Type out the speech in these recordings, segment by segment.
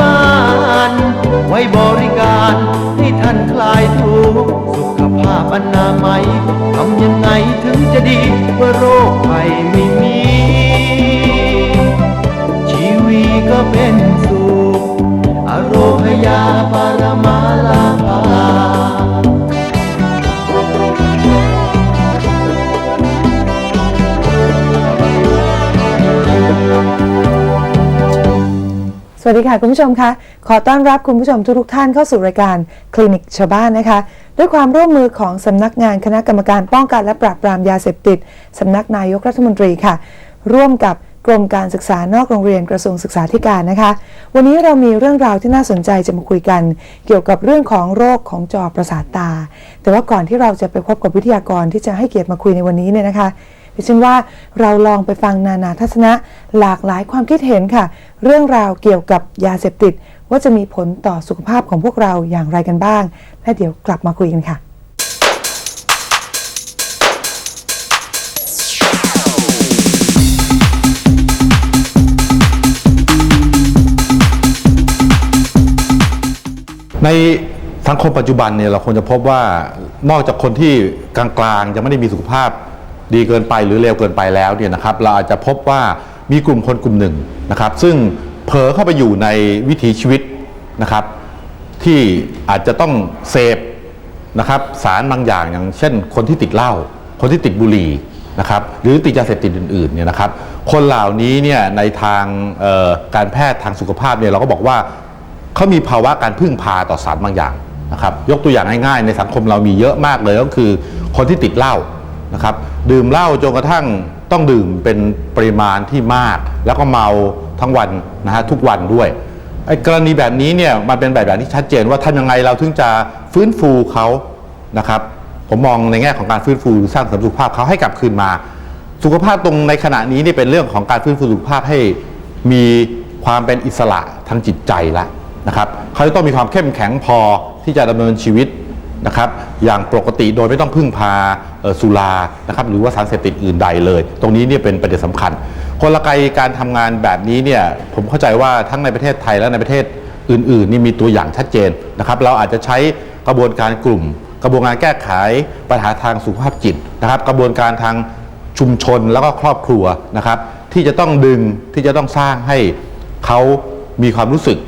บ้าน ไว้บริการให้ท่านคลายทุกข์สุขภาพอนามัยทำยังไงถึงจะดีเมื่อโรคภัยไม่มี ชีวีก็เป็นสุขอโรคยาปรมาลา วัสดีค่ะคุณผู้ชมคะขอต้อนรับคุณผู้ชมทุกๆท่านเข้าสู่รายการคลินิกชาวบ้านนะคะ ด้วยความร่วมมือของสำนักงานคณะกรรมการป้องกันและปราบปรามยาเสพติดสำนักนายกรัฐมนตรีค่ะ ร่วมกับกรมการศึกษานอกโรงเรียนกระทรวงศึกษาธิการนะคะ วันนี้เรามีเรื่องราวที่น่าสนใจจะมาคุยกัน เกี่ยวกับเรื่องของโรคของจอประสาทตา แต่ว่าก่อนที่เราจะไปพบกับวิทยากรที่จะให้เกียรติมาคุยในวันนี้เนี่ยนะคะ ดิฉันว่าเราลองไปฟังนานาทัศนะหลากหลายความคิดเห็นค่ะ เรื่องราวเกี่ยวกับยาเสพติด ว่าจะมีผลต่อสุขภาพของพวกเราอย่างไรกันบ้าง และเดี๋ยวกลับมาคุยกันค่ะในสังคมปัจจุบันเนี่ยเราควรจะพบว่านอกจากคนที่กลางๆยังไม่ได้มีสุขภาพ ดีเกินไปหรือเลวเกินไปแล้วเนี่ยนะครับเราอาจจะพบว่ามีกลุ่มคนกลุ่มหนึ่งนะครับ ซึ่งเผลอเข้าไปอยู่ในวิถีชีวิตนะครับ ที่อาจจะต้องเสพนะครับสารบางอย่างอย่างเช่น คนที่ติดเหล้าคนที่ติดบุหรี่นะครับหรือติดยาเสพติดอื่นๆเนี่ยนะครับ คนเหล่านี้เนี่ยในทางการแพทย์ทางสุขภาพเนี่ยเราก็บอกว่าเขามีภาวะการพึ่งพาต่อสารบางอย่างนะครับ ยกตัวอย่างง่ายๆ ในสังคมเรามีเยอะมากเลยก็คือ คนที่ติดเหล้า นะครับดื่มเหล้าจนกระทั่งต้องดื่มเป็นปริมาณที่มาก แล้วก็เมาทั้งวันนะฮะทุกวันด้วยไอ้กรณีแบบนี้เนี่ยมันเป็นแบบอย่างที่ชัดเจนว่าทำยังไงเราถึงจะฟื้นฟูเขานะครับผมมองในแง่ของการฟื้นฟูสร้างสมสุขภาพเขาให้กลับคืนมา สุขภาพตรงในขณะนี้นี่เป็นเรื่องของการฟื้นฟูสุขภาพให้มีความเป็นอิสระทางจิตใจละนะครับเขาจะต้องมีความเข้มแข็งพอที่จะดำเนินชีวิต นะครับอย่างปกติโดยไม่ต้องพึ่งพาสุรานะครับหรือว่าสารเสพติดอื่นใดเลย ตรงนี้เนี่ยเป็นประเด็นสำคัญ กลไกการทำงานแบบนี้เนี่ยผมเข้าใจว่าทั้งในประเทศไทยและในประเทศอื่นๆนี่มีตัวอย่างชัดเจนนะครับเราอาจจะใช้กระบวนการกลุ่ม กระบวนการแก้ไขปัญหาทางสุขภาพจิตนะครับ กระบวนการทางชุมชนแล้วก็ครอบครัวนะครับ ที่จะต้องดึงที่จะต้องสร้างให้เขามีความรู้สึก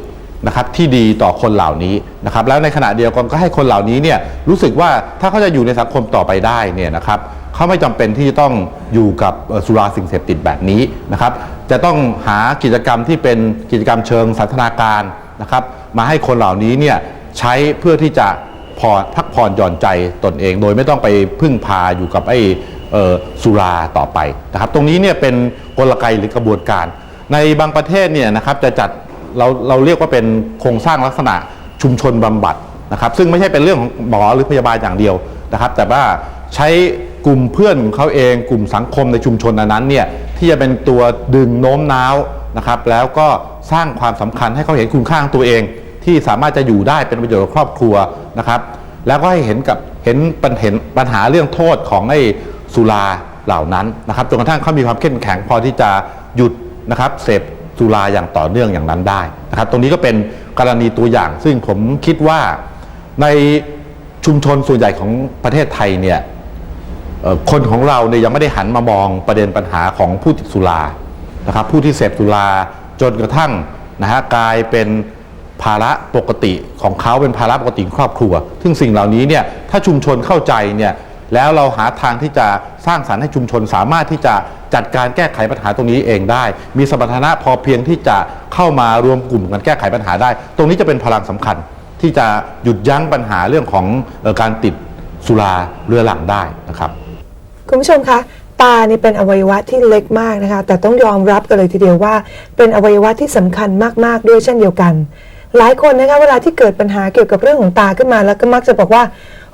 นะครับที่ดีต่อคนเหล่านี้นะครับแล้วในขณะเดียวกันก็ให้คนเหล่านี้เนี่ยรู้สึกว่าถ้าเขาจะอยู่ในสังคมต่อไปได้เนี่ยนะครับเขาไม่จำเป็นที่จะต้องอยู่กับสุราสิ่งเสพติดแบบนี้นะครับจะต้องหากิจกรรมที่เป็นกิจกรรมเชิงสันทนาการนะครับมาให้คนเหล่านี้เนี่ยใช้เพื่อที่จะพอพักผ่อนหย่อนใจตนเอง โดยไม่ต้องไปพึ่งพาอยู่กับไอ้สุราต่อไปนะครับตรงนี้เนี่ยเป็นกลไกหรือกระบวนการ ในบางประเทศเนี่ยนะครับจะจัด เราเราเรียกว่าเป็นโครงสร้างลักษณะชุมชนบำบัดนะครับ ซึ่งไม่ใช่เป็นเรื่องของหมอหรือพยาบาลอย่างเดียวนะครับ แต่ว่าใช้กลุ่มเพื่อนของเขาเองกลุ่มสังคมในชุมชนนั้นเนี่ยที่จะเป็นตัวดึงโน้มน้าวนะครับ แล้วก็สร้างความสำคัญให้เขาเห็นคุณค่าของตัวเอง ที่สามารถจะอยู่ได้เป็นประโยชน์กับครอบครัวนะครับ แล้วก็ให้เห็นกับเห็นปัญเห็นปัญหาเรื่องโทษของไอ้สุราเหล่านั้นนะครับจนกระทั่งเขามีความเข้มแข็งพอที่จะหยุดนะครับเสพ สุราอย่างต่อเนื่องอย่างนั้นได้นะครับ ตรงนี้ก็เป็นกรณีตัวอย่าง ซึ่งผมคิดว่าในชุมชนส่วนใหญ่ของประเทศไทยเนี่ยคนของเราเนี่ยยังไม่ได้หันมามองประเด็นปัญหาของผู้ติดสุรานะครับ ผู้ที่เสพสุราจนกระทั่งนะฮะกลายเป็นภาระปกติของเขาเป็นภาระปกติครอบครัว ซึ่งสิ่งเหล่านี้เนี่ยถ้าชุมชนเข้าใจเนี่ย แล้วเราหาทางที่จะสร้างสรรค์ให้ชุมชนสามารถที่จะจัดการแก้ไขปัญหาตรงนี้เองได้ มีสมรรถนะพอเพียงที่จะเข้ามารวมกลุ่มกันแก้ไขปัญหาได้ ตรงนี้จะเป็นพลังสำคัญที่จะหยุดยั้งปัญหาเรื่องของออการติดสุราเรื้อรังได้นะครับ คุณผู้ชมคะตานี่เป็นอวัยวะที่เล็กมากนะคะ แต่ต้องยอมรับกันเลยทีเดียวว่า เป็นอวัยวะที่สำคัญมากๆด้วยเช่นเดียวกัน หลายคนนะคะเวลาที่เกิดปัญหาเกี่ยวกับเรื่องของตาขึ้นมาแล้วก็มักจะบอกว่า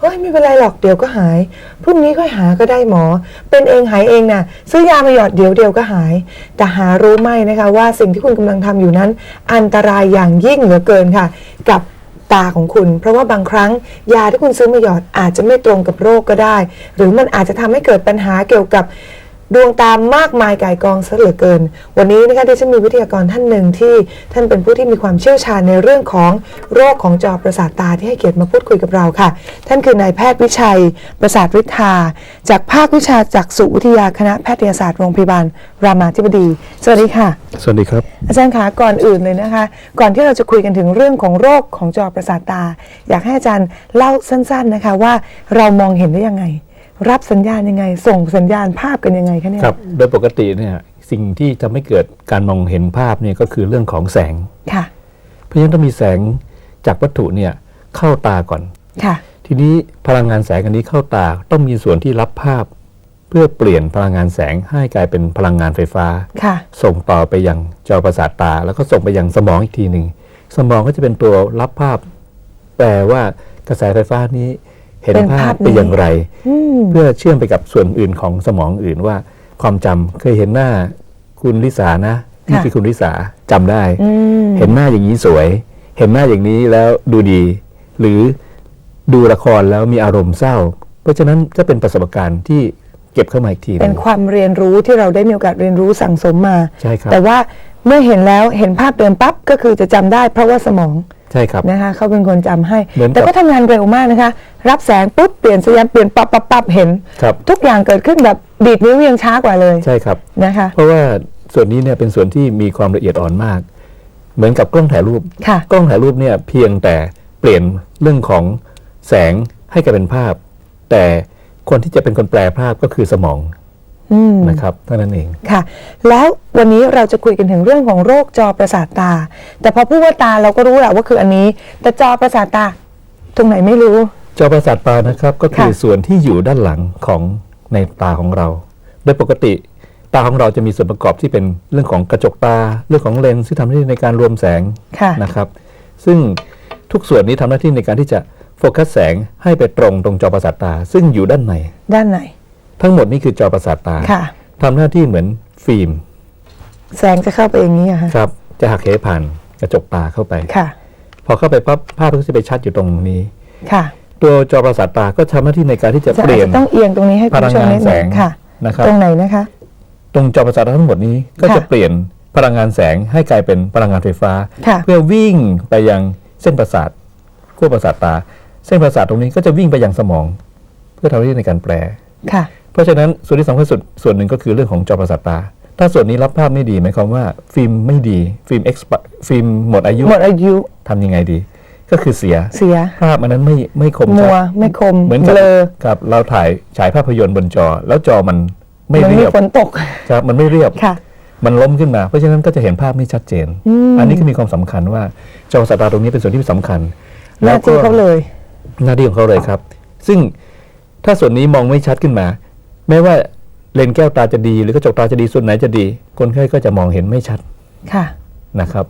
เฮ้ยไม่เป็นไรหรอกเดี๋ยวก็หาย พรุ่งนี้ค่อยหาก็ได้หมอ เป็นเองหายเองนะ่ะ ซื้อยามาหยอดเดี๋ยวเดียวก็หาย แต่หารู้ไหมนะคะว่าสิ่งที่คุณกำลังทำอยู่นั้น อันตรายอย่างยิ่งเหลือเกินค่ะ กับตาของคุณ เพราะว่าบางครั้งยาที่คุณซื้อมาหยอดอาจจะไม่ตรงกับโรคก็ได้ หรือมันอาจจะทำให้เกิดปัญหาเกี่ยวกับ ดวงตามากมายก่ายกองซะเหลือเกิน วันนี้นะคะที่ฉันมีวิทยากรท่านหนึ่งที่ท่านเป็นผู้ที่มีความเชี่ยวชาญในเรื่องของโรคของจอประสาทตาที่ให้เกียรติมาพูดคุยกับเราค่ะ ท่านคือนายแพทย์วิชัย ประสาทฤทธาจากภาควิชาจักษุวิทยาคณะแพทยศาสตร์โรงพยาบาล รามาธิบดี สวัสดีค่ะ สวัสดีครับ อาจารย์คะก่อนอื่นเลยนะคะ ก่อนที่เราจะคุยกันถึงเรื่องของโรคของจอประสาทตา อยากให้อาจารย์เล่าสั้น ๆนะคะว่าเรามองเห็นได้ยังไง รับสัญญาณยังไง ส่งสัญญาณภาพกันยังไงคะเนี่ยครับโดยปกติเนี่ยสิ่งที่ทำให้เกิดการมองเห็นภาพเนี่ยก็คือเรื่องของแสงค่ะ เพราะฉะนั้นต้องมีแสงจากวัตถุเนี่ยเข้าตาก่อนค่ะ ทีนี้พลังงานแสงอันนี้เข้าตาต้องมีส่วนที่รับภาพ เพื่อเปลี่ยนพลังงานแสงให้กลายเป็นพลังงานไฟฟ้าค่ะส่งต่อไปยังจอประสาทตา แล้วก็ส่งไปยังสมองอีกทีหนึ่งสมองก็จะเป็นตัวรับภาพแปลว่ากระแสไฟฟ้านี้ เห็นเป็นภาภาพพนี้เป็นอย่างไรอืมเพื่อเชื่อมไปกับส่วนอื่นของสมองอื่นว่า ความจำเคยเห็นหน้าคุณลิสานะนี่ค่ะคือคุณลิสาจำได้อืมเห็นหน้าอย่างนี้สวย เห็นหน้าอย่างนี้แล้วดูดี หรือดูละครแล้วมีอารมณ์เศร้า เพราะฉะนั้นก็เป็นประสบการณ์ที่เก็บเข้ามาอีกทีหเป็นงความเรียนรู้ที่เราได้มีโอกาสเรียนรู้สั่งสมมาใช่ครับแต่ว่าเมื่อเห็นแล้วเห็นภาพเดิมปั๊บก็คือจะจำได้เพราะว่าสมอง ใช่ครับนะคะเขาเป็นคนจำให้เหมือนกับแต่ก็ทำงานเร็วมากนะคะ รับแสงปุ๊บเปลี่ยนสัญญาณเปลี่ยนปั๊บปั๊บปั๊บเห็นครับทุกอย่างเกิดขึ้นแบบดีดนิ้วยังช้ากว่าเลยใช่ครับนะคะ เพราะว่าส่วนนี้เนี่ยเป็นส่วนที่มีความละเอียดอ่อนมาก เหมือนกับกล้องถ่ายรูปค่ะกล้องถ่ายรูปเนี่ยเพียงแต่เปลี่ยนเรื่องของแสงให้กลายเป็นภาพ แต่คนที่จะเป็นคนแปลภาพก็คือสมองอืม นะครับเท่านั้นเองค่ะ แล้ววันนี้เราจะคุยกันถึงเรื่องของโรคจอประสาทตา แต่พอพูดว่าตาเราก็รู้แหละว่าคืออันนี้ แต่จอประสาทตา ตรงไหนไม่รู้ จอประสาทตานะครับ ก็คือค่ะส่วนที่อยู่ด้านหลังของในตาของเรา โดยปกติตาของเราจะมีส่วนประกอบที่เป็นเรื่องของกระจกตา เรื่องของเลนส์ที่ทำหน้าที่ในการรวมแสงค่ะนะครับ ซึ่งทุกส่วนนี้ทำหน้าที่ในการที่จะโฟกัสแสงให้ไปตรงตรงจอประสาทตา ซึ่งอยู่ด้านในด้านไหน ทั้งหมดนี่คือจอประสาทตาค่ะ ทำหน้าที่เหมือนฟิล์มแสงจะเข้าไปอย่างนี้อะคะครับ จะหักเหผ่านกระจกตาเข้าไป ค่ะพอเข้าไปปั๊บภาพก็จะไปชัดอยู่ตรงนี้ ค่ะตัวจอประสาทตาก็ทำหน้าที่ในการที่จะจะเปอาจลี่ยน จะต้องเอียงตรงนี้ให้คุณผู้ชมนิดหนึ่งพลังงานแสงค่ะ นะครับ ตรงไหนนะคะ ตรงจอประสาทตาทั้งหมดนี้ก็ค่ะจะเปลี่ยนพลังงานแสงให้กลายเป็นพลังงานไฟฟ้า ค่ะ เพื่อวิ่งไปยังเส้นประสาทขั้วประสาทตา เส้นประสาทตรงนี้ก็จะวิ่งไปยังสมอง เพื่อทำหน้าที่ในการแปล ค่ะ เพราะฉะนั้นส่วนที่สำคัญสุดส่วนหนึ่งก็คือเรื่องของจอประสาทตา ถ้าส่วนนี้รับภาพไม่ดีหมายความว่าฟิล์มไม่ดีฟิล์มเอ็กซ์ฟิล์มหมดอายุหมดอายุทำยังไงดี ก็คือเสียเสีย ภาพมันนั้นไม่ไม่คมมัชัวดไม่คมเหมือนกับเบลอกับเราถ่ายฉายภาพยนตร์บนจอ แล้วจอมันไม่มันเรีมียบฝนตก ครับมันไม่เรียบ ค่ะ มันล้มขึ้นมา เพราะฉะนั้นก็จะเห็นภาพไม่ชัดเจนอืมอันนี้ก็มีความสำคัญว่าจอประสาทตาตรงนี้เป็นส่วนที่สำคัญหน้าที่เขาเลย หน้าที่ของเขาเลยครับ ซึ่งถ้าส่วนนี้มองไม่ชัดขึ้นมา แม้ว่าเลนส์แก้วตาจะดี หรือกระจกตาจะดีส่วนไหนจะดี คนไข้ก็จะมองเห็นไม่ชัดค่ะ นะครับ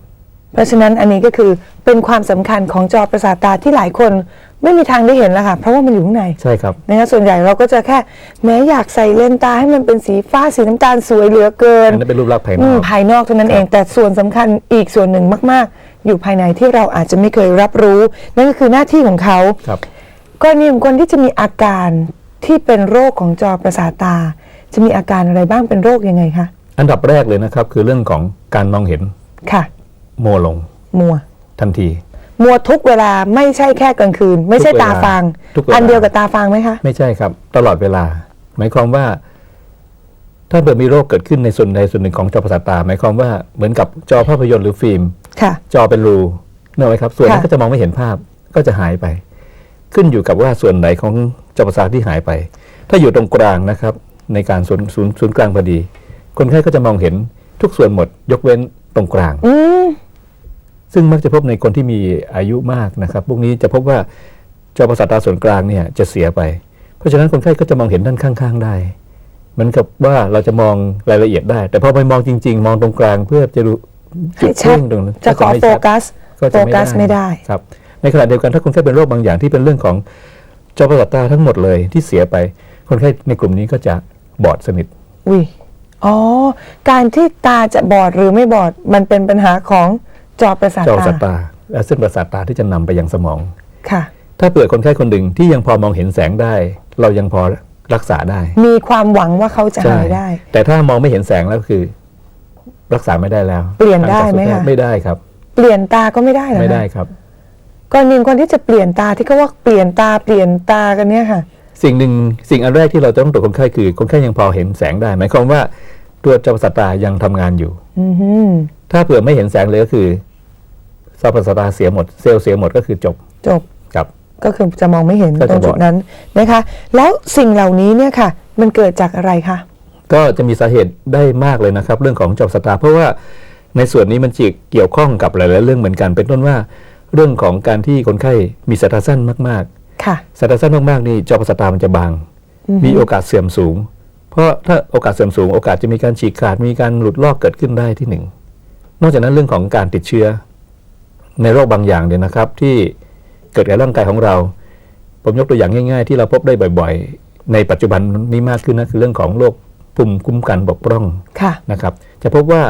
เพราะฉะนั้นอันนี้ก็คือเป็นความสำคัญของจอประสาทตาที่หลายคนไม่มีทางได้เห็นแล้วค่ะเพราะว่ามันอยู่ข้างในใช่ครับ นะคะส่วนใหญ่เราก็จะแค่แม้อยากใส่เลนส์ตาให้มันเป็นสีฟ้าสีน้ำตาลสวยเหลือเกินอันนั้นเป็นรูปลักษณ์ภายนอือมกภายนอกเท่านั้นเอง แต่ส่วนสำคัญอีกส่วนหนึ่งมาก ๆ อยู่ภายในที่เราอาจจะไม่เคยรับรู้ นั่นก็คือหน้าที่ของเขา ครับ กรณีของคนที่จะมีอาการ ที่เป็นโรคของจอประสาทตา จะมีอาการอะไรบ้างเป็นโรคยังไงคะอันดับแรกเลยนะครับ คือเรื่องของการมองเห็นค่ะ มัวลง มัว ทันที มัวทุกเวลาไม่ใช่แค่กลางคืน ไม่ใช่ทุกเวลาตาฟางทุกเวลา อันเดียวกับตาฟางไหมคะ ไม่ใช่ครับ ตลอดเวลา หมายความว่า ถ้าเกิดมีโรคเกิดขึ้นในส่วนใดส่วนหนึ่งของจอประสาทตา หมายความว่าเหมือนกับจอภาพยนตร์หรือฟิล์ม ค่ะ จอเป็นรูเนกอะไหมครับ ส่วนนั้นค่ะ ก็จะมองไม่เห็นภาพก็จะหายไป ขึ้นอยู่กับว่าส่วนไหนของ จอประสาทที่หายไป ถ้าอยู่ตรงกลางนะครับในการศูนย์ศูนย์ศูนย์กลางพอดี คนไข้ก็จะมองเห็นทุกส่วนหมด ยกเว้นตรงกลาง อืมซึ่งมักจะพบในคนที่มีอายุมากนะครับ พวกนี้จะพบว่าจอประสาทตาส่วนกลางเนี่ยจะเสียไป เพราะฉะนั้นคนไข้ก็จะมองเห็นด้านข้างๆได้ เหมือนกับว่าเราจะมองรายละเอียดได้ แต่พอไปมองจริง ๆ มองตรงกลางเพื่อจะดูจุดให้ชัดเพ่งตรงนั้นจะขอไม่โฟชัดกัสก็โฟจะกัสไม่ได้ ครับ ในขณะเดียวกันถ้าคนไข้เป็นโรคบางอย่างที่เป็นเรื่องของ จอประสาทตาทั้งหมดเลยที่เสียไป คนไข้ในกลุ่มนี้ก็จะบอดสนิท อุ้ยอ๋อ การที่ตาจะบอดหรือไม่บอดมันเป็นปัญหาของจอประสาทจอประตาสาทตา และเส้นประสาทตาที่จะนำไปยังสมองค่ะ ถ้าเปิดคนไข้คนหนึ่งที่ยังพอมองเห็นแสงได้ เรายังพอรักษาได้ มีความหวังว่าเขาจะหายได้ แต่ถ้ามองไม่เห็นแสงแล้วคือ รักษาไม่ได้แล้ว เปลี่ยนได้ไหมทางคะจักษุแพทย์ไม่ได้ครับ เปลี่ยนตาก็ไม่ได้เหรอไม่ได้คะครับ กรณีคนที่จะเปลี่ยนตาที่เขาว่าเปลี่ยนตาเปลี่ยนตากันเนี่ยค่ะ สิ่งหนึ่งสิ่งอันแรกที่เราจะต้องตรวจคนไข้คือคนไข้ยังพอเห็นแสงได้ หมายความว่าตัวจอประสาทตายังทำงานอยู่อือหือถ้าเผื่อไม่เห็นแสงเลยก็คือจอประสาทตาเสียหมด เซลล์เสียหมดก็คือจบจบครับก็คือจะมองไม่เห็นก็ตรจะงจุบดอดนั้นนะคะ แล้วสิ่งเหล่านี้เนี่ยค่ะ มันเกิดจากอะไรคะก็จะมีสาเหตุได้มากเลยนะครับ เรื่องของจอประสาทตาเพราะว่าในส่วนนี้มันจะเกี่ยวข้องกับหลายๆเรื่องเหมือนกัน เป็นต้นว่า เรื่องของการที่คนไข้มีสายตาสั้นมากค่ะ ๆสายตาสั้นมากๆนี่จอประสาทตามันจะบาง มีโอกาสเสื่อมสูง เพราะถ้าโอกาสเสื่อมสูง โอกาสจะมีการฉีกขาดมีการหลุดลอกเกิดขึ้นได้ที่หนึ่งนอกจากนั้นเรื่องของการติดเชื้อ ในโรคบางอย่างเนี่ยนะครับ ที่เกิดกับร่างกายของเรา ผมยกตัวอย่างง่าย ๆ ที่เราพบได้บ่อยๆ ในปัจจุบันนี้มากขึ้นนะคือเรื่องของโรคภูมิคุ้มกันบกพร่อง ค่ะ นะครับจะพบว่า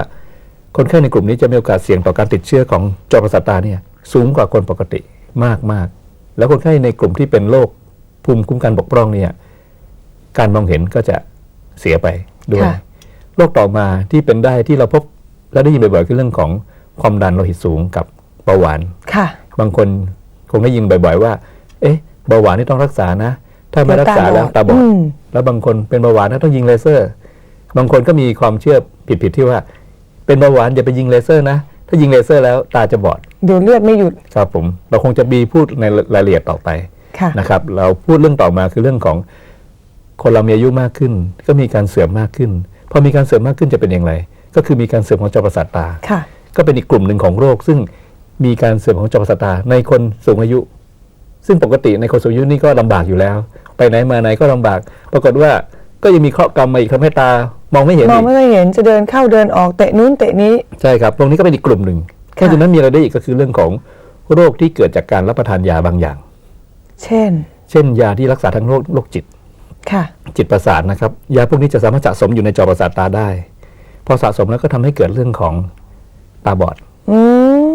คนไข้ในกลุ่มนี้จะมีโอกาสเสี่ยงต่อการติดเชื้อของจอประสาทตาเนี่ย สูงกว่าคนปกติมากมากๆแล้วคนไข้ในกลุ่มที่เป็นโรคภูมิคุ้มกันบกพร่องเนี่ยการมองเห็นก็จะเสียไปด้วยค่ะโรคต่อมาที่เป็นได้ที่เราพบและได้ยินบ่อยๆคือเรื่องของความดันโลหิตสูงกับเบาหวานค่ะ บางคนคงได้ยินบ่อย ๆ ว่า เอ๊ะเบาหวานนี่ต้องรักษานะ ถ้าไม่รักษาแล้วตาบอดอืมแล้วบางคนเป็นเบาหวานนะต้องยิงเลเซอร์ บางคนก็มีความเชื่อผิดๆที่ว่า เป็นเบาหวานอย่าไปยิงเลเซอร์นะ ถ้ายิงเลเซอร์แล้วตาจะบอด ดูเลือดไม่หยุด ครับผมเราคงจะมีพูดในรายละเอียดต่อไปค่ะ นะครับ เราพูดเรื่องต่อมาคือเรื่องของคนเรามีอายุมากขึ้น ก็มีการเสื่อมมากขึ้นพอมีการเสื่อมมากขึ้นจะเป็นอย่างไร ก็คือมีการเสื่อมของจอประสาทตา ค่ะ ก็เป็นอีกกลุ่มหนึ่งของโรค ซึ่งมีการเสื่อมของจอประสาทตาในคนสูงอายุ ซึ่งปกติในคนสูงอายุนี่ก็ลำบากอยู่แล้ว ไปไหนมาไหนก็ลำบาก ปรากฏว่าก็ยังมีเคราะห์กรรมมาอีกทำให้ตามองไม่เห็นมองอีกไม่ค่อยเห็นจะเดินเข้าเดินออกเตะนู้นเตะนี้ ใช่ครับตรงนี้ก็เป็นอีกกลุ่มหนึ่ง เพราะฉะนั้นมีอะไรได้อีกก็คือเรื่องของโรคที่เกิดจากการรับประทานยาบางอย่าง เช่น เช่น ยาที่รักษาทั้งโรคโรคจิตค่ะจิตประสาทนะครับ ยาพวกนี้จะสามารถสะสมอยู่ในจอประสาทตาได้ พอสะสมแล้วก็ทำให้เกิดเรื่องของตาบอดอื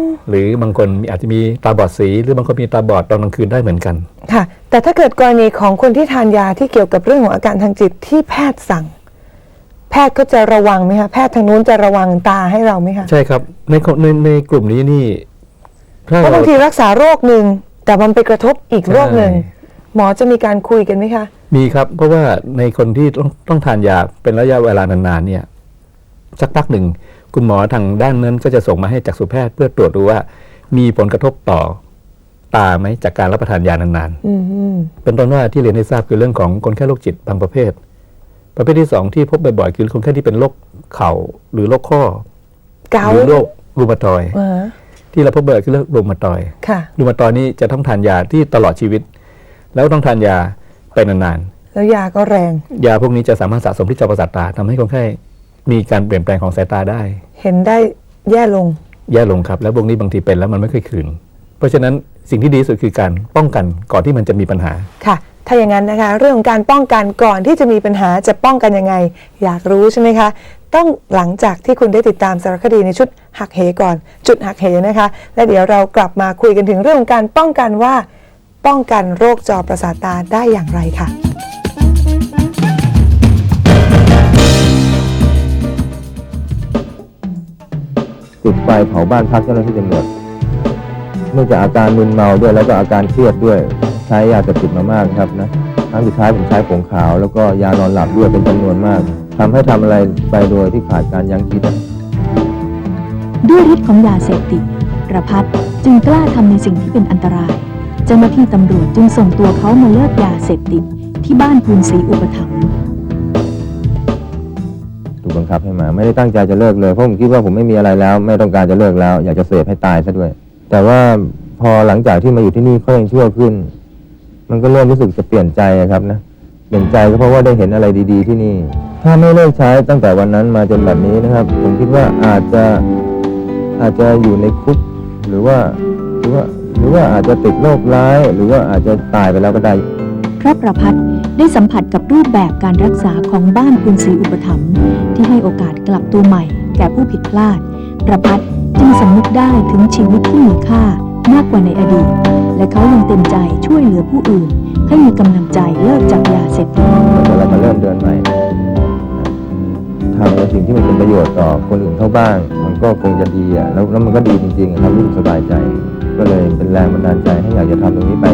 มหรือบางคนอาจจะมีตาบอดสี หรือบางคนมีตาบอดตอนกลางคืนได้เหมือนกัน ค่ะ แต่ถ้าเกิดกรณีของคนที่ทานยาที่เกี่ยวกับเรื่องของอาการทางจิตที่แพทย์สั่ง แพทย์ก็จะระวังไหมคะแพทย์ทางนู้นจะระวังตาให้เราไหมคะใช่ครับในคนในในกลุ่มนี้นี่ถ้าเพราะเราบางทีรักษาโรคหนึ่งแต่มันไปกระทบอีกโรคหนึ่งใช่หมอจะมีการคุยกันไหมคะมีครับ เพราะว่าในคนที่ต้องต้องทานยาเป็นระยะเวลานานๆเนี่ยสักพักหนึ่งคุณหมอทางด้านนั้นก็จะส่งมาให้จักษุแพทย์เพื่อตรวจดูว่า มีผลกระทบต่อตาไหมจากการรับประทานยานานอืมอืมๆเป็นต้นว่าที่เรียนให้ทราบคือเรื่องของคนไข้โรคจิตบางประเภท ประเภทที่สองที่พบบ่อยๆคือคนไข้ที่เป็นโรคเข่าหรือโรคข้อเกาหรือโรครูมาตอยด์อ่าที่เราพบบ่อยคือเรื่องรูมาตอยด์ค่ะรูมาตอยด์นี่จะต้องทานยาที่ตลอดชีวิต แล้วต้องทานยาไปนานแล้วยาก็แรงๆยาพวกนี้จะสามารถสะสมที่จอประสาทตาทำให้คนไข้มีการเปลี่ยนแปลงของสายตาได้ เห็นได้แย่ลง แย่ลงครับ แล้วพวกนี้บางทีเป็นแล้วมันไม่ค่อยคืน เพราะฉะนั้นสิ่งที่ดีที่สุดคือการป้องกันก่อนที่มันจะมีปัญหาค่ะ ถ้าอย่างนั้นนะคะ เรื่องของการป้องกันก่อนที่จะมีปัญหาจะป้องกันยังไง อยากรู้ใช่ไหมคะ ต้องหลังจากที่คุณได้ติดตามสารคดีในชุดหักเหก่อน จุดหักเหนะคะ และเดี๋ยวเรากลับมาคุยกันถึงเรื่องของการป้องกันว่า ป้องกันโรคจอประสาทตาได้อย่างไรค่ะจุดไฟเผาบ้านพักเจ้าหน้าที่ตำรวจ เนื่องจากอาการมึนเมาด้วยแล้วก็อาการเครียดด้วย ใช้ยาเสพติดมามากครับนะครั้งสุดท้ายผมใช้ผงขาว แล้วก็ยานอนหลับด้วยเป็นจำนวนมากทำให้ทำอะไรไปโดยที่ขาดการยั้งคิดอะด้วยฤทธิ์ของยาเสพติดประพัฒน์จึงกล้าทำในสิ่งที่เป็นอันตราย เจ้าหน้าที่ตำรวจจึงส่งตัวเขามาเลิกยาเสพติดที่บ้านภูนศรีอุปถัมภ์ถูกบังคับให้มา ไม่ได้ตั้งใจจะเลิกเลยเพราะผมคิดว่าผมไม่มีอะไรแล้ว ไม่ต้องการจะเลิกแล้ว อยากจะเสพให้ตายซะด้วย แต่ว่าพอหลังจากที่มาอยู่ที่นี่เขายังชั่วขึ้น มันก็เริ่มรู้สึกจะเปลี่ยนใจอะครับนะเปลี่ยนใจก็เพราะว่าได้เห็นอะไรดี ๆ ที่นี่ ถ้าไม่เลิกใช้ตั้งแต่วันนั้นมาจนแบบนี้นะครับ ผมคิดว่าอาจจะอาจจะอยู่ในคุกหรือว่าหรือว่าหรือว่าอาจจะติดโรคร้าย หรือว่าอาจจะตายไปแล้วก็ได้พระประพัฒน์ได้สัมผัสกับรูปแบบการรักษาของบ้านภูนศรีอุปถัมภ์ที่ให้โอกาสกลับตัวใหม่ แก่ผู้ผิดพลาด ประพัฒน์ จึงสำนึกได้ถึงชีวิตที่มีค่ามากกว่าในอดีต และเขายังเต็มใจช่วยเหลือผู้อื่น ให้มีกำลังใจเลิกจากยาเสพติดเหมือนกับเรามาเริ่มเดินใหม่ทำในสิ่งที่มันเป็นประโยชน์ต่อคนอื่นเขาบ้าง มันก็คงจะดีอะแล้วแล้วมันก็ดีจริงๆอะครับรู้สึกสบายใจ ก็เลยเป็นแรงบันดาลใจให้อยากจะทำตรงนี้ไป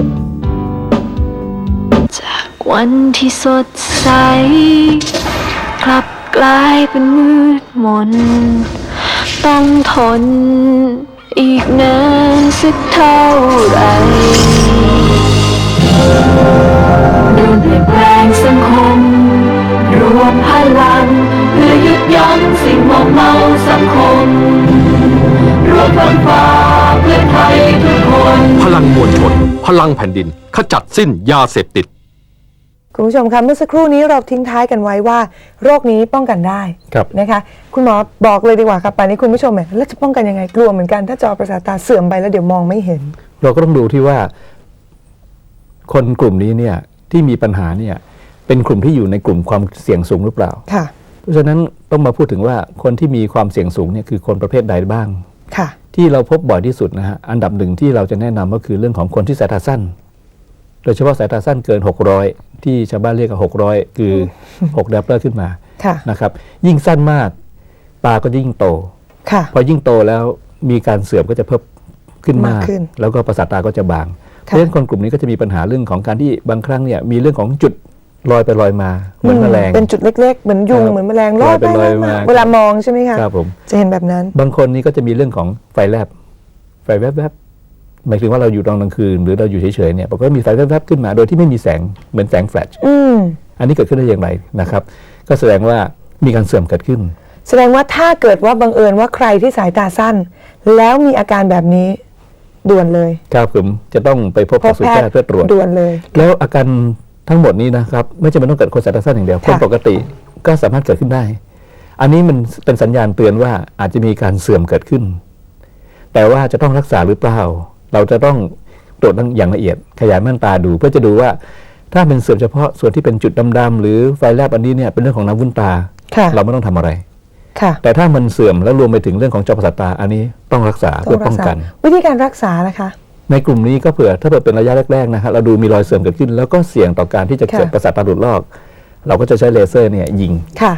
จากวันที่สดใสกลับกลายเป็นมืดมน ต้องทน อีกนานสักเท่าไหรร่วมเปลี่ยนแปลงสังคม รวมพลัง เพื่อหยุดยั้งสิ่งมอมเมาสังคม รวมพลฝ่าเพื่อไทยทุกคน พลังมวลชน พลังแผ่นดิน ขจัดสิ้นยาเสพติด คุณผู้ชมคะเมื่อสักครู่นี้เราทิ้งท้ายกันไว้ว่า โรคนี้ป้องกันได้ครับนะคะ คุณหมอบอกเลยดีกว่าครับป่านนี้คุณผู้ชมเนี่ยแล้วจะป้องกันยังไงกลัวเหมือนกันถ้าจอประสาทตาเสื่อมไปแล้วเดี๋ยวมองไม่เห็น เราก็ต้องดูที่ว่า คนกลุ่มนี้เนี่ยที่มีปัญหาเนี่ยเป็นกลุ่มที่อยู่ในกลุ่มความเสี่ยงสูงหรือเปล่า ค่ะ เพราะฉะนั้นต้องมาพูดถึงว่าคนที่มีความเสี่ยงสูงเนี่ยคือคนประเภทใดบ้าง ค่ะ ที่เราพบบ่อยที่สุดนะฮะอันดับหนึ่งที่เราจะแนะนำก็คือเรื่องของคนที่สายตาสั้น โดยเฉพาะสายตาสั้นเกิน 600 ที่ชาวบ้านเรียกว่า600คือ6ดับเบิลขึ้นมาค่ะนะครับ ยิ่งสั้นมากตาก็ยิ่งโตค่ะพอยิ่งโตแล้วมีการเสื่อมก็จะเพิ่มขึ้นมากมากขึ้นแล้วก็ประสาทตาก็จะบางเพค่ะราะฉะนั้นคนกลุ่มนี้ก็จะมีปัญหาเรื่องของการที่บางครั้งเนี่ยมีเรื่องของจุดลอยไปลอยมาเหมือนแมลงเป็นจุดเล็กๆเหมือนยุงครับเหมือนแมลงลอยไปลลออยยไปมาเวลามองใช่ไหมคะครับผมจะเห็นแบบนั้น บางคนนี่ก็จะมีเรื่องของไฟแลบไฟแวบๆ หมายถึงว่าเราอยู่ตอนกลางคืน หรือเราอยู่เฉยๆเนี่ยปรากฏว่ามีไฟแวบๆขึ้นมาโดยที่ไม่มีแสงเหมือนแสงแฟลชอืมอันนี้เกิดขึ้นได้อย่างไรนะครับ ก็แสดงว่ามีการเสื่อมเกิดขึ้น แสดงว่าถ้าเกิดว่าบังเอิญว่าใครที่สายตาสั้น แล้วมีอาการแบบนี้ด่วนเลยครับผมจะต้องไปพบพกับบสูแพแพททย์ย์เพื่อตรวจด่วนเลย แล้วอาการทั้งหมดนี้นะครับไม่จำเป็นต้องเกิดคนสายตาสั้นอย่างเดียวค่ะคนปกติก็สามารถเกิดขึ้นได้ อันนี้มันเป็นสัญญาณเตือนว่าอาจจะมีการเสื่อมเกิดขึ้น แต่ว่าจะต้องรักษาหรือเปล่า เราจะต้องตรวจอย่างละเอียดขยายม่านตาดู เพื่อจะดูว่าถ้าเป็นเสื่อมเฉพาะส่วนที่เป็นจุดดำๆหรือไฟแลบอันนี้เนี่ยเป็นเรื่องของน้ำวุ้นตาค่ะเราไม่ต้องทำอะไรค่ะแต่ถ้ามันเสื่อมแล้วรวมไปถึงเรื่องของจอประสาทตาอันนี้ต้องรักษาเพื่อป้องกัน วิธีการรักษานะคะ ในกลุ่มนี้ก็เผื่อถ้าเกิดเป็นระยะแรกๆนะครับเราดูมีรอยเสื่อมเกิดขึ้น แล้วก็เสี่ยงต่อการที่จะเกิดค่ะประสาทตาหลุดลอก เราก็จะใช้เลเซอร์เนี่ยยิงค่ะ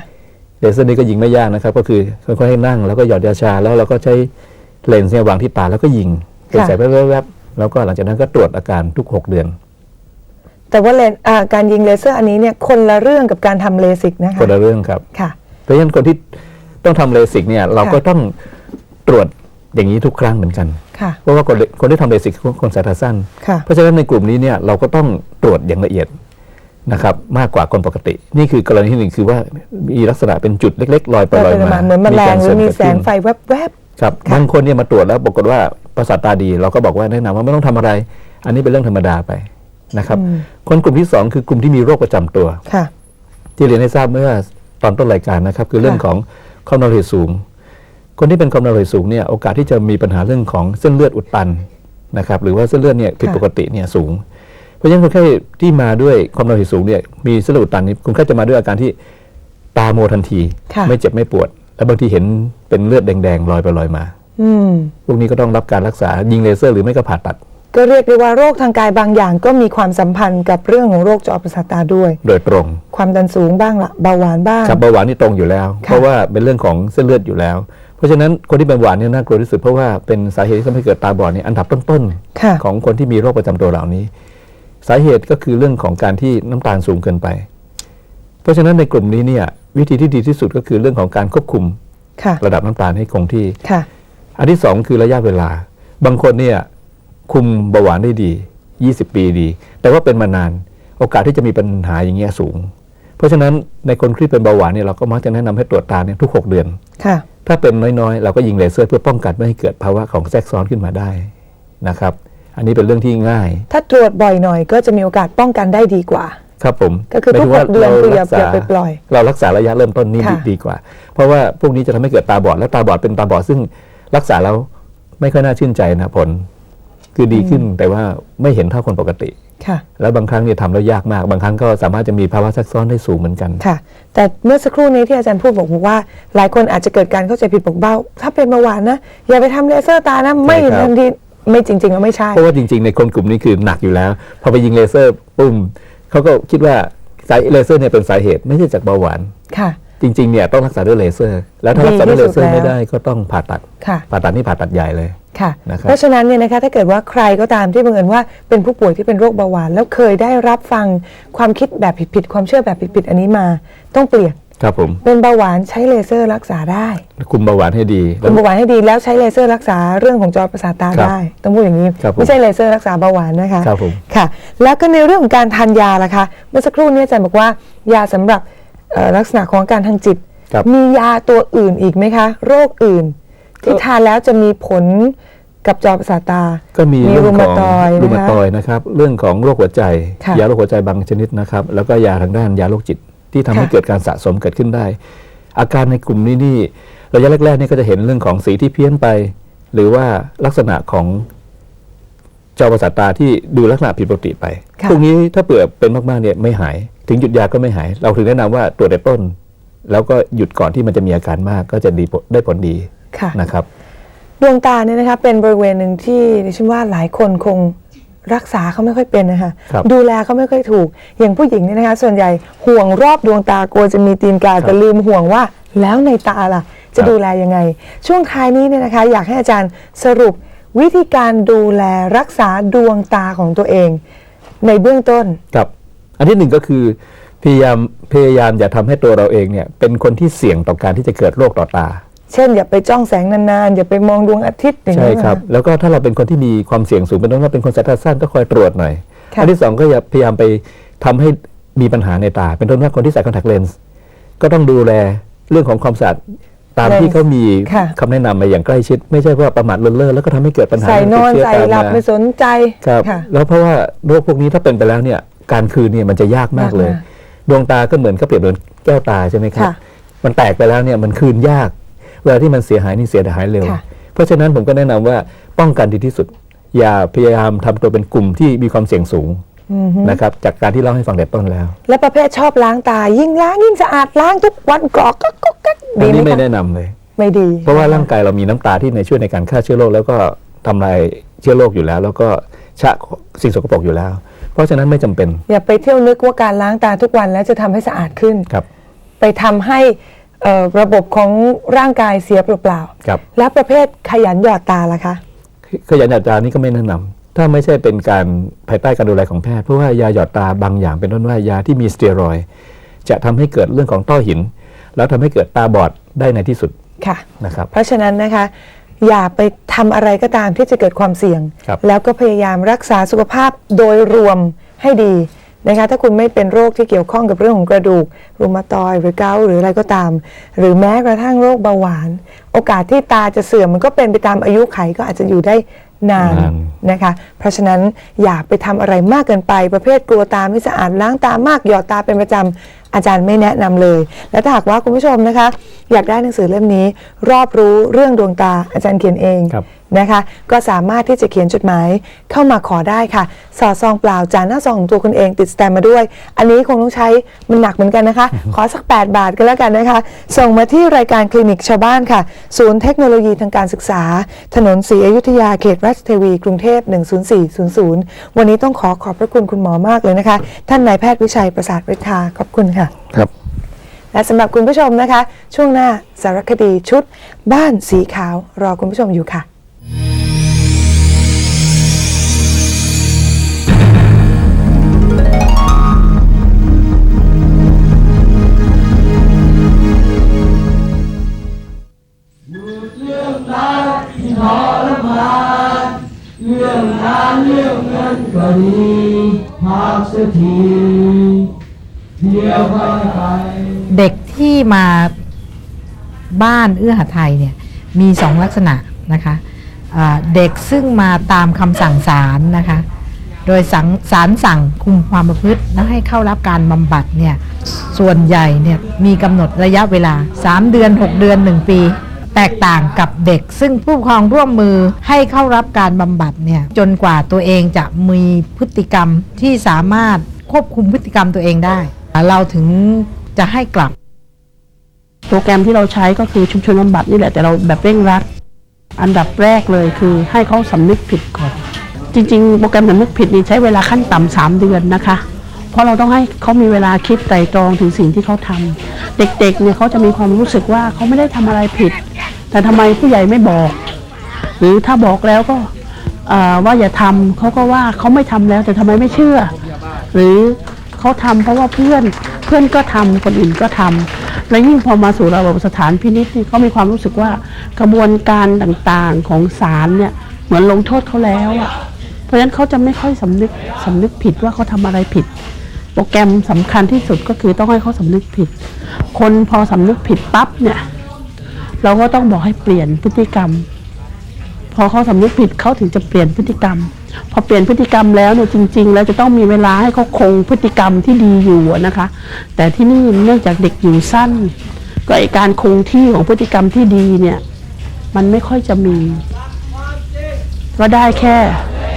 เลเซอร์นี้ก็ยิงไม่ยากนะครับ ก็คือค่อยๆให้นั่งแล้วก็หยอดยาชา แล้วเราก็ใช้เลนส์เนี่ยวางที่ตาแล้วก็ยิง เป็นค่ะสายแวบๆแล้วก็หลังจากนั้นก็ตรวจอาการทุก 6 เดือน แต่ว่าเลนอ่าการยิงเลเซอร์อันนี้เนี่ยคนละเรื่องกับการทำเลสิกนะคะคนละเรื่องครับค่ะเพราะฉะนั้นคนที่ต้องทำเลสิกเนี่ยเราก็ค่ะต้องตรวจอย่างนี้ทุกครั้งเหมือนกันค่ะเพราะว่าคนคนที่ทำเลสิกคือคนสายตาสั้นค่ะเพราะฉะนั้นในกลุ่มนี้เนี่ยเราก็ต้องตรวจอย่างละเอียดนะครับมากกว่าคนปกติ นี่คือกรณีที่หนึ่งคือว่ามีลักษณะเป็นจุดเล็ก ๆ ลอยไปลอยมาเหมือนแมลงกาหรือมีแสงเสื่มเกิดขึ้นไฟแวบครับค่ะบางคนเนี่ยมาตรวจแล้วปรากฏว่า ประสาทตาดีเราก็บอกว่าแนะนำว่าไม่ต้องทำอะไร อันนี้เป็นเรื่องธรรมดาไปนะครับคนกลุ่มที่สองคือกลุ่มที่มีโรคประจำตัวๆค่ะที่เรียนให้ทราบเมื่อตอนต้นรายการนะครับ คือเรื่องค่ะของความดันโลหิตสูง คนที่เป็นความดันโลหิตสูงเนี่ยโอกาสที่จะมีปัญหาเรื่องของเส้นเลือดอุดตันนะครับหรือว่าเส้นเลือดเนี่ยผิดปกติเนี่ยสูง เพราะฉะนั้นคนไข้ที่มาด้วยความดันโลหิตสูงเนี่ยมีเส้นเลือดอุดตันนี้คนไข้จะมาด้วยอาการที่ตาโมทันทีค่ะไม่เจ็บไม่ปวด และบางทีเห็นเป็นเลือดแดงๆลอยไปลอยมา อืม พวกนี้ก็ต้องรับการรักษายิงเลเซอร์หรือไม่ก็ผ่าตัด ก็เรียกได้ว่าโรคทางกายบางอย่างก็มีความสัมพันธ์กับเรื่องของโรคจอประสาทตาด้วย โดยตรง ความดันสูงบ้างละเบาหวานบ้าง ครับเบาหวานนี่ตรงอยู่แล้วค่ะเพราะว่าเป็นเรื่องของเส้นเลือดอยู่แล้ว เพราะฉะนั้นคนที่เป็นหวานเนี่ยน่ากลัวที่สุดเพราะว่าเป็นสาเหตุที่ทำให้เกิดตาบอดเนี่ยอันดับต้นค่ะๆของคนที่มีโรคประจำตัวเหล่านี้ สาเหตุก็คือเรื่องของการที่น้ำตาลสูงเกินไป เพราะฉะนั้นในกลุ่มนี้เนี่ยวิธีที่ดีที่สุดก็คือเรื่องของการควบคุมค่ะระดับน้ำตาลให้คงที่ค่ะ อันที่สองคือระยะเวลา บางคนเนี่ยคุมเบาหวานได้ดี 20 ปีดี แต่ว่าเป็นมานาน โอกาสที่จะมีปัญหาอย่างเงี้ยสูง เพราะฉะนั้นในคนที่เป็นเบาหวานเนี่ยเราก็มักจะแนะนำให้ตรวจตาเนี่ยทุก 6 เดือน ค่ะ ถ้าเป็นน้อยๆ เราก็ยิงเลเซอร์เพื่อป้องกันไม่ให้เกิดภาวะของแทรกซ้อนขึ้นมาได้นะครับ อันนี้เป็นเรื่องที่ง่าย ถ้าตรวจบ่อยหน่อยก็จะมีโอกาสป้องกันได้ดีกว่า ครับผม ก็คือทุกหมายถึงว่าหกเดือนราคืออย่ารักษอย่าไปปล่อย เรารักษาระยะเริ่มต้นนี่ค่ะดีดีกว่า เพราะว่าพวกนี้จะทำให้เกิดตาบอดและตาบอดเป็นตาบอดซึ่ง รักษาแล้วไม่ค่อยน่าชื่นใจนะผล คือดีขึ้นแต่ว่าไม่เห็นเท่าคนปกติค่ะแล้วบางครั้งเนี่ยทำแล้วยากมาก บางครั้งก็สามารถจะมีภาวะแทรกซ้อนได้สูงเหมือนกันค่ะ แต่เมื่อสักครู่นี้ที่อาจารย์พูดบอกว่า หลายคนอาจจะเกิดการเข้าใจผิดบอกเบ้า ถ้าเป็นเบาหวานนะ อย่าไปทำเลเซอร์ตานะ ไม่ใช่ครับทันทีไม่จริงๆแล้วไม่ใช่ เพราะว่าจริงๆ ในคนกลุ่มนี้คือหนักอยู่แล้ว พอไปยิงเลเซอร์ปุ้มเขาก็คิดว่าสายเลเซอร์เนี่ยเป็นสาเหตุไม่ใช่จากเบาหวานค่ะ จริงๆเนี่ยต้องรักษาด้วยเลเซอร์ แล้วถ้ารักษาด้วยเลเซอร์ไม่ได้ก็ต้องผ่าตัด ค่ะผ่าตัดนี่ผ่าตัดใหญ่เลยค่ะ นะครับเพราะฉะนั้นเนี่ยนะคะถ้าเกิดว่าใครก็ตามที่บังเอิญว่าเป็นผู้ป่วยที่เป็นโรคเบาหวาน แล้วเคยได้รับฟังความคิดแบบผิดๆความเชื่อแบบผิดๆอันนี้มา ต้องเปลี่ยนครับผมเป็นเบาหวานใช้เลเซอร์รักษาได้ คุมเบาหวานให้ดีคุมเบาหวานให้ดีแล้วใช้เลเซอร์รักษาเรื่องของจอประสาทตาครับได้ต้องพูดอย่างนี้ครับผมไม่ใช่เลเซอร์รักษาเบาหวานนะคะครับผมค่ะ แล้วก็ในเรื่องของการทานยาล่ะคะ เมื่อสักครู่นี้อาจารย์บอกว่ายาสำหรับเอ่อ ลักษณะของอาการทางจิตครับมียาตัวอื่นอีกไหมคะ โรคอื่น ที่ทานแล้วจะมีผลกับจอประสาทตา ก็มีมีเรื่องรูขมาองตอยด์รูนะมาคะตอยด์นะครับ เรื่องของโรคหัวใจค่ะยาโรคหัวใจบางชนิดนะครับ แล้วก็ยาทางด้านยาโรคจิต ที่ทำให้ค่ะเกิดการสะสมเกิดขึ้นได้ อาการในกลุ่มนี้นี่ระยะแรกๆนี่ก็จะเห็นเรื่องของสีที่เพี้ยนไป หรือว่าลักษณะของจอประสาทตาที่ดูลักษณะผิดปกติไปค่ะพวกนี้ถ้าเปื่อเป็นมากๆเนี่ยไม่หาย ถึงหยุดยาก็ไม่หาย เราถึงแนะนำว่าตรวจแต่ต้น แล้วก็หยุดก่อนที่มันจะมีอาการมากก็จะดีผลได้ผลดีค่ะนะครับดวงตาเนี่ยนะคะเป็นบริเวณหนึ่งที่ดิฉันว่าหลายคนคงรักษาเขาไม่ค่อยเป็นนะคะครับดูแลเขาไม่ค่อยถูก อย่างผู้หญิงเนี่ยนะคะ ส่วนใหญ่ห่วงรอบดวงตากลัวจะมีตีนกาแต่ลืมห่วงว่า แล้วในตาล่ะ จะดูแลยังไง ช่วงท้ายนี้เนี่ยนะคะ อยากให้อาจารย์สรุปวิธีการดูแลรักษาดวงตาของตัวเอง ในเบื้องต้นครับ อันที่หนึ่งก็คือพยายามพยายามอย่าทำให้ตัวเราเองเนี่ยเป็นคนที่เสี่ยงต่อการที่จะเกิดโรคต่อตา เช่น อย่าไปจ้องแสงนานๆ อย่าไปมองดวงอาทิตย์อย่างใช่นี้ครับนะะแล้วก็ถ้าเราเป็นคนที่มีความเสี่ยงสูงเป็นต้นว่าเป็นคนสายตาสั้นก็คอยตรวจหน่อยค่ะอันที่สองก็อย่าพยายามไปทำให้มีปัญหาในตา เป็นต้นว่าคนที่ใส่คอนแทคเลนส์ก็ต้องดูแลเรื่องของความสะอาดตามที่เขามีค่ะคำแนะนำมาอย่างใกล้ชิด ไม่ใช่ว่าประมาทเลินเล่อแล้วก็ทำให้เกิดปัญหาใส่นอนติดเชื้ใส่หลับตามมาไม่สนใจครับค่ะแล้วเพราะว่าโรคพวกนี้ถ้าเป็นไปแล้วเนี่ย การคืนเนี่ยมันจะยากมากเลยยากมากดวงตาก็เหมือนก็เปรียบเหมือนแก้วตาใช่ไหมครับค่ะมันแตกไปแล้วเนี่ยมันคืนยาก เวลาที่มันเสียหายนี่เสียหายเร็วค่ะเพราะฉะนั้นผมก็แนะนำว่าป้องกันดีที่สุด อย่าพยายามทำตัวเป็นกลุ่มที่มีความเสี่ยงสูงนะครับจากการที่เล่าให้ฟังแต่ต้นแล้ว และประเภทชอบล้างตา ยิ่งล้างยิ่งสะอาดล้างทุกวันกรอกก็ก็ก็อัดีนไหมนี้ไม่คะแนะนำเลย ไม่ดี เพราะว่าร่างกายเรามีน้ำตาที่ในช่วยในการฆ่าเชื้อโรคแล้วก็ทำลายเชื้อโรคอยู่แล้ว แล้วก็ชะสิ่งสกปรกอยู่แล้วเพ ราะฉะนั้นไม่จำเป็น อย่าไปเที่ยวนึกว่าการล้างตาทุกวันแล้วจะทำให้สะอาดขึ้นครับ ไปทำให้เอ่อระบบของร่างกายเสียเปล่าครับๆแล้วประเภทขยันหยอดตาล่ะคะ ขยันหยอดตานี่ก็ไม่แนะนำถ้าไม่ใช่เป็นการภายใต้การดูแลของแพทย์เพราะว่ายาหยอดตาบางอย่างเป็นต้นว่ายาที่มีสเตียรอยด์จะทำให้เกิดเรื่องของต้อหิน แล้วทำให้เกิดตาบอดได้ในที่สุดค่ะนะครับ เพราะฉะนั้นนะคะ อย่าไปทำอะไรก็ตามที่จะเกิดความเสี่ยง ครับ แล้วก็พยายามรักษาสุขภาพโดยรวมให้ดีนะคะ ถ้าคุณไม่เป็นโรคที่เกี่ยวข้องกับเรื่องของกระดูกรูมาตอยด์หรือเกาต์หรืออะไรก็ตาม หรือแม้กระทั่งโรคเบาหวาน โอกาสที่ตาจะเสื่อมมันก็เป็นไปตามอายุไขก็อาจจะอยู่ได้นานนาน นะคะ เพราะฉะนั้นอย่าไปทำอะไรมากเกินไปประเภทกลัวตาไม่สะอาดล้างตามากหยอดตาเป็นประจำอาจารย์ไม่แนะนำเลย และถ้าหากว่าคุณผู้ชมนะคะ อยากได้หนังสือเล่มนี้ รอบรู้เรื่องดวงตาอาจารย์เขียนเองครับนะคะ ก็สามารถที่จะเขียนจดหมายเข้ามาขอได้ค่ะ สอดซองเปล่าจานหน้าซองของตัวคุณเองติดสแตมป์มาด้วย อันนี้คงต้องใช้มันหนักเหมือนกันนะคะ ขอสัก 8 บาทก็แล้วกันนะคะ ส่งมาที่รายการคลินิกชาวบ้านค่ะ ศูนย์เทคโนโลยีทางการศึกษา ถนนศรีอยุธยาเขตราชเทวี กรุงเทพ 10400 วันนี้ต้องขอขอบพระคุณคุณหมอมากเลยนะคะ ท่านนายแพทย์วิชัยประสาทฤทธาขอบคุณค่ะ ครับ และสำหรับคุณผู้ชมนะคะ ช่วงหน้าสารคดีชุด บ้านสีขาวรอคุณผู้ชมอยู่ค่ะเด็กที่ เด็กที่มาบ้านเอื้อหาไทยเนี่ยมีสองลักษณะนะคะเด็กซึ่งมาตามคำสั่งศาลนะคะ โดยสังศาลสั่งคุมความประพฤติและให้เข้ารับการบำบัดเนี่ยส่วนใหญ่เนี่ยมีกำหนดระยะเวลา 3 เดือน 6 เดือน 1 ปี แตกต่างกับเด็ก ซึ่งผู้ปกครองร่วมมือให้เข้ารับการบำบัดเนี่ยจนกว่าตัวเองจะมีพฤติกรรมที่สามารถควบคุมพฤติกรรมตัวเองได้ เราถึงจะให้กลับ โปรแกรมที่เราใช้ก็คือชุมชนบำบัดนี่แหละแต่เราแบบเร่งรัด อันดับแรกเลยคือให้เขาสำนึกผิดก่อน จริงๆ โปรแกรมสำนึกผิดนี่ใช้เวลาขั้นต่ำสามเดือนนะคะ เพราะเราต้องให้เขามีเวลาคิดไตร่ตรองถึงสิ่งที่เขาทำเด็กๆเนี่ยเขาจะมีความรู้สึกว่าเขาไม่ได้ทำอะไรผิด แต่ทำไมผู้ใหญ่ไม่บอก หรือถ้าบอกแล้วก็ว่าอย่าทำเขาก็ว่าเขาไม่ทำแล้วแต่ทำไมไม่เชื่อ หรือ เขาทำเพราะว่าเพื่อนเพื่อนก็ทำคนอื่นก็ทำและยิ่งพอมาสู่ระบบสถานพินิจนี่เขามีความรู้สึกว่ากระบวนการต่างๆของศาลเนี่ยเหมือนลงโทษเขาแล้วอะเพราะฉะนั้นเขาจะไม่ค่อยสำนึกสำนึกผิดว่าเขาทำอะไรผิด โปรแกรมสำคัญที่สุดก็คือต้องให้เขาสำนึกผิด คนพอสำนึกผิดปั๊บเนี่ยเราก็ต้องบอกให้เปลี่ยนพฤติกรรม พอเขาสำนึกผิดเขาถึงจะเปลี่ยนพฤติกรรม พอเปลี่ยนพฤติกรรมแล้วเนี่ยจริง ๆ แล้วจะต้องมีเวลาให้เขาคงพฤติกรรมที่ดีอยู่นะคะ แต่ที่นี่เนื่องจากเด็กอยู่สั้น ก็ไอการคงที่ของพฤติกรรมที่ดีเนี่ยมันไม่ค่อยจะมี ก็ได้แค่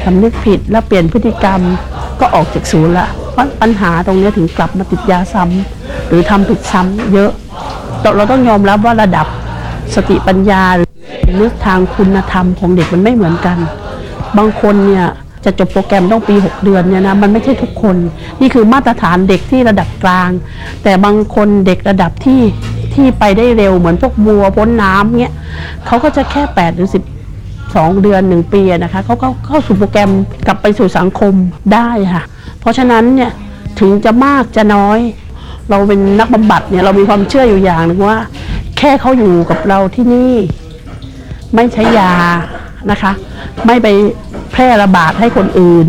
สำนึกผิดแล้วเปลี่ยนพฤติกรรมก็ออกจากศูนย์ละเพราะปัญหาตรงนี้ถึงกลับมาติดยาซ้ำหรือทำผิดซ้ำเยอะ เราเราต้องยอมรับว่าระดับสติปัญญาหรือเลือกทางคุณธรรมของเด็กมันไม่เหมือนกัน บางคนเนี่ยจะจบโปรแกรมต้องปี 6 เดือนเนี่ยนะมันไม่ใช่ทุกคน นี่คือมาตรฐานเด็กที่ระดับกลาง แต่บางคนเด็กระดับที่ที่ไปได้เร็วเหมือนพวกบัวพ้นน้ำเนี่ยเขาก็จะแค่ 8 หรือ10สองเดือนหนึ่งปีนะคะเขาก็เข้าสู่โปรแกรมกลับไปสู่สังคมได้ค่ะ เพราะฉะนั้นเนี่ยถึงจะมากจะน้อย เราเป็นนักบำบัดเนี่ยเรามีความเชื่ออยู่อย่างหนึ่งว่า แค่เขาอยู่กับเราที่นี่ ไม่ใช้ยา นะคะ ไม่ไปแพร่ระบาดให้คนอื่น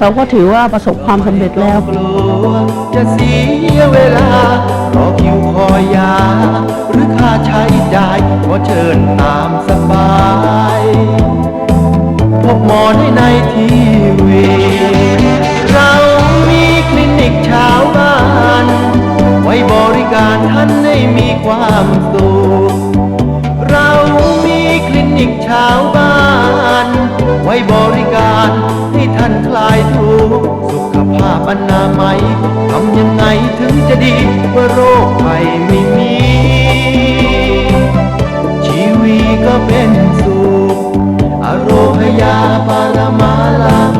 เราก็ถือว่าประสบความสำเร็จแล้ว จะเสียเวลารอคิวคอยยา หรือค่าใช้จ่ายก็เชิญตามสบายพบหมอได้ในทีวีเรามีคลินิกช้าบ้าน ไว้บริการท่านให้มีความสุข อีกชาวบ้าน ไว้บริการให้ท่านคลายทุกข์สุขภาพอนามัยทำยังไงถึงจะดีว่าโรคภัยไม่มี ชีวิตก็เป็นสุขอโรคยาปารมาลา